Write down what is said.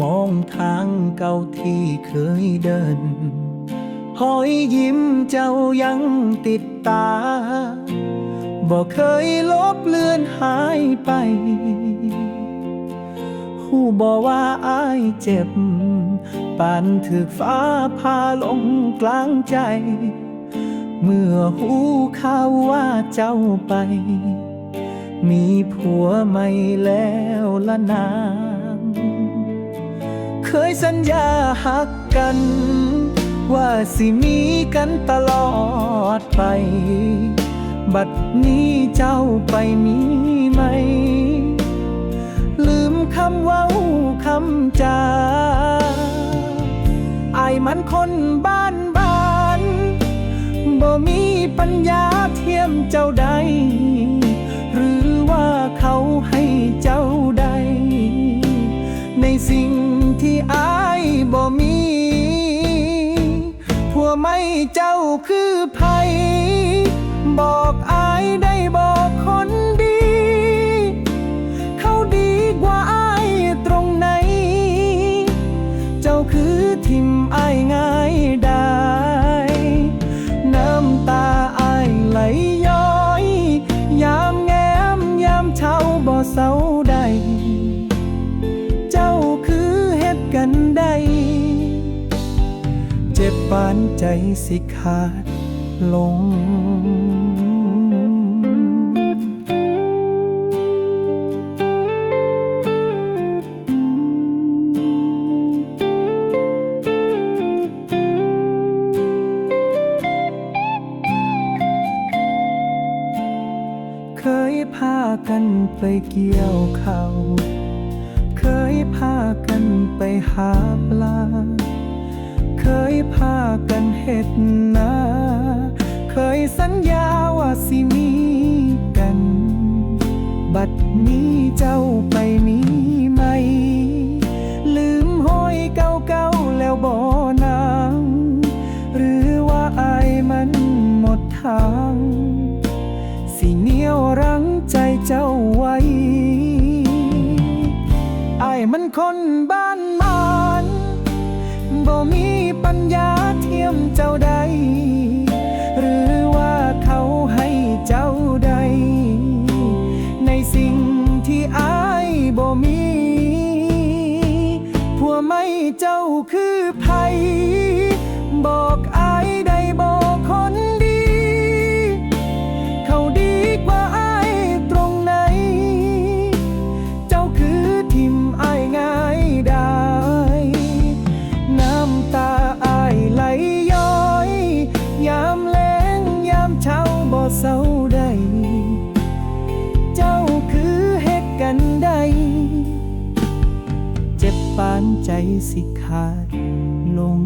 มองทางเก่าที่เคยเดิน หอยยิ้มเจ้ายังติดตาบอกเคยลบเลือนหายไป หูบอกว่าอายเจ็บ ปานถึกฟ้าพาลงกลางใจ เมื่อหูข่าวว่าเจ้าไป มีผัวใหม่แล้วละนา เคยสัญญาหักกัน ว่าสิมีกันตลอดไป บัดนี้เจ้าไปมีไหม ลืมคำเว้าคำจาอายมันคนบ้านบ้านบ่มีปัญญาเทียมเจ้าใด คือไผบอกอายได้บอกคนดี เขาดีกว่าอายตรงไหน เจ้าคือทิมอายง่ายได้ น้ำตาอายไหลย้อย ยามแง้มยามเช้าบ่เศร้า ปานใจสิขาดลง เคยพากันไปเกี่ยวเขา เคยพากันไปหาปลา เคยพากันเฮ็ดนา เคยสัญญาว่าสิมีกัน บัดนี้เจ้าไปมีไหม ลืมห้อยเก่าๆแล้วบ่นางหรือว่าอายมันหมดทาง สิเหนียวรั้งใจเจ้าไว้ อายมันคนบ้า เจ้าใดหรือว่าเขาให้เจ้าใดในสิ่งที่อายบ่มีผัวไม่เจ้าคือไผบ่ ปานใจสิขาดลง